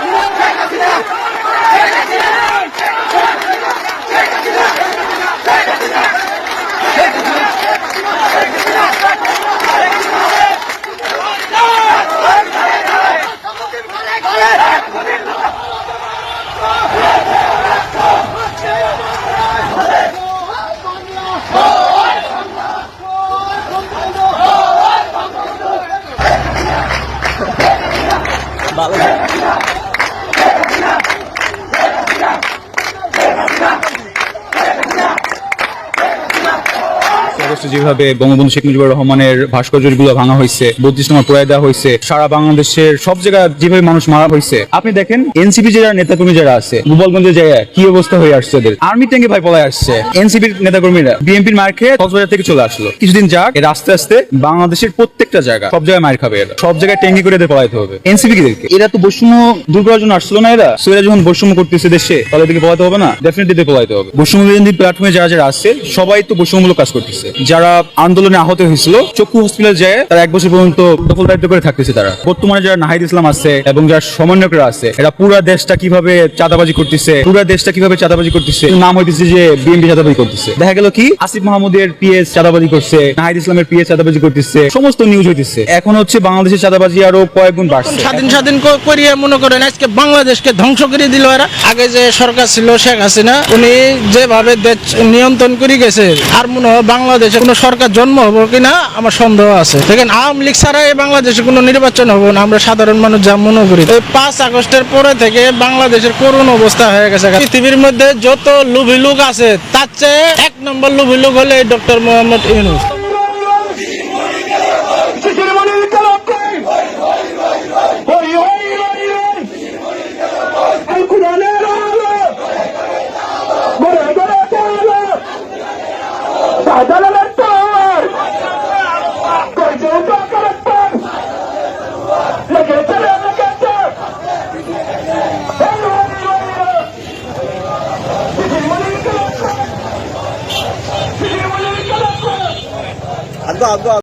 শেখ হাসিনা আসছে যেভাবে বঙ্গবন্ধু শেখ মুজিবুর রহমানের ভাস্কর্যগুলো ভাঙা হয়েছে, বত্রিশ নম্বর প্রয়ায় দেওয়া হয়েছে, সারা বাংলাদেশের সব জায়গায় যেভাবে মানুষ মারা হয়েছে। আপনি দেখেন, এনসিপি যারা নেতাকর্মী যারা আছে, গোপালগঞ্জের জায়গায় কি অবস্থা হয়ে আসছে ওদের আর্মি ট্যাঙ্কে ভাই পলায় আসছে। এনসিপির নেতাকর্মীরা বিএনপির মার খেয়ে কক্সবাজার থেকে চলে আসলো। কিছুদিন যাক, এরা আস্তে আস্তে বাংলাদেশের প্রত্যেকটা জায়গা, সব জায়গায় মার খাবে এরা। সব জায়গায় ট্যাঙ্কি করে এদের পলাইতে হবে। এনসিপি কিদেরকে এরা তো বৈষম্য দূর করার জন্য আসলো না এরা। সো এরা যখন বৈষম্য করতেছে দেশে, তাহলে এদেরকে পলাইতে হবে না? ডেফিনেটলি পলাইতে হবে। বৈষম্য প্ল্যাটফর্মে যারা যারা আছে, সবাই তো বৈষম্যমূলক কাজ করতেছে। যারা আন্দোলনে আহত হয়েছিল, চক্ষু হসপিটাল যায়, তারা এক বছর পর্যন্ত দখল দায়িত্ব করে থাকতেছে তারা। বর্তমানে যারা নাহিদ ইসলাম আছে এবং যারা সমন্বয়করা আছে, এরা পুরা দেশটা কীভাবে চাঁদাবাজি করতেছে, পুরা দেশটা কীভাবে চাঁদাবাজি করতেছে নাম হইতেছে যে বিএনপি চাঁদাবাজি করতেছে। দেখা গেল কি, আসিফ মাহমুদের পিএস চাঁদাবাজি করছে, নাহিদ ইসলামের পিএস চাঁদাবাজি করতেছে, সমস্ত নিউজ হইতেছে। এখন হচ্ছে বাংলাদেশের চাঁদাবাজি আরও কয়েক গুণ বাড়ছে। স্বাধীন স্বাধীন করিয়ে মনে করেন, আজকে বাংলাদেশকে ধ্বংস করে দিল এরা। আগে যে সরকার ছিল, শেখ হাসিনা, উনি যেভাবে নিয়ন্ত্রণ করে গেছে, আর মনে হয় বাংলাদেশে কোনো সরকার জন্ম হব কিনা আমার সন্দেহ আছে। দেখেন, আওয়ামী লীগ ছাড়া এই বাংলাদেশে কোনো নির্বাচন হব না, আমরা সাধারণ মানুষ যা মনে করি। এই পাঁচ আগস্টের পরে থেকে বাংলাদেশের করুণ অবস্থা হয়ে গেছে। পৃথিবীর মধ্যে যত লুভি লোক আছে, তার চেয়ে এক নম্বর লুভি লোক হলে ডক্টর মোহাম্মদ ইউনুস। শিশিরমণির 算了